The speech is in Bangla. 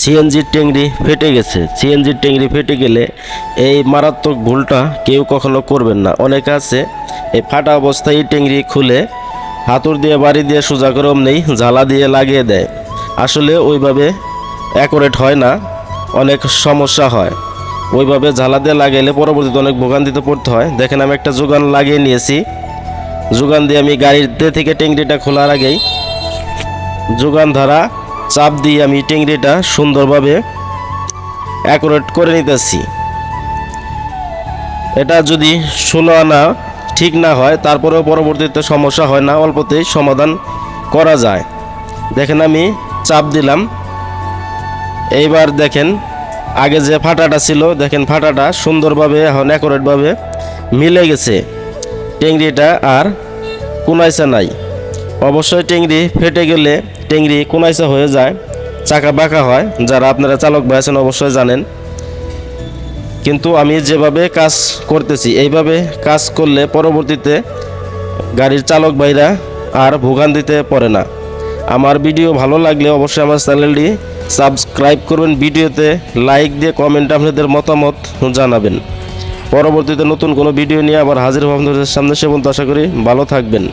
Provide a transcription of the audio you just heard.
সিএনজির টেংরি ফেটে গেছে। সিএনজির টেংরি ফেটে গেলে এই মারাত্মক ভুলটা কেউ কখনো করবেন না। অনেকে আছে, এই ফাটা অবস্থায় টেংরি খুলে হাতুর দিয়ে, বাড়ি দিয়ে, সোজা নেই জ্বালা দিয়ে লাগিয়ে দেয়। আসলে ওইভাবে অ্যাকোরেট হয় না, অনেক সমস্যা হয়। ওইভাবে জ্বালা দিয়ে লাগাইলে পরবর্তীতে অনেক ভোগান্তিতে পড়তে হয়। দেখেন, আমি একটা যোগান লাগিয়ে নিয়েছি। যোগান দিয়ে আমি গাড়িতে থেকে টেংরিটা খোলার আগেই যোগান ধরা চাপ দিয়ে আমি টেংরিটা সুন্দরভাবে অ্যাকুরেট করে নিতেছি। এটা যদি ষোলো আনা ঠিক না হয়, তারপরেও পরবর্তীতে সমস্যা হয় না, অল্পতেই সমাধান করা যায়। দেখেন আমি চাপ দিলাম। এইবার দেখেন, আগে যে ফাটাটা ছিল, দেখেন ফাটাটা সুন্দরভাবে, এখন অ্যাকুরেটভাবে মিলে গেছে। টেংরিটা আর কুনাইসা নাই। অবশ্যই টেংরি ফেটে গেলে টেংরি, কুনাইসা হয়ে যায়, চাকা বাঁকা হয়। যারা আপনারা চালক ভাই আছেন অবশ্যই জানেন। কিন্তু আমি যেভাবে কাজ করতেছি, এইভাবে কাজ করলে পরবর্তীতে গাড়ির চালক ভাইরা আর ভোগান্তিতে পড়ে না। আমার ভিডিও ভালো লাগলে অবশ্যই আমার চ্যানেলটি সাবস্ক্রাইব করবেন, ভিডিওতে লাইক দিয়ে কমেন্ট আপনাদের মতামত জানাবেন। পরবর্তীতে নতুন কোনো ভিডিও নিয়ে আবার হাজির হব আপনাদের সামনে, সে পর্যন্ত আশা করি ভালো থাকবেন।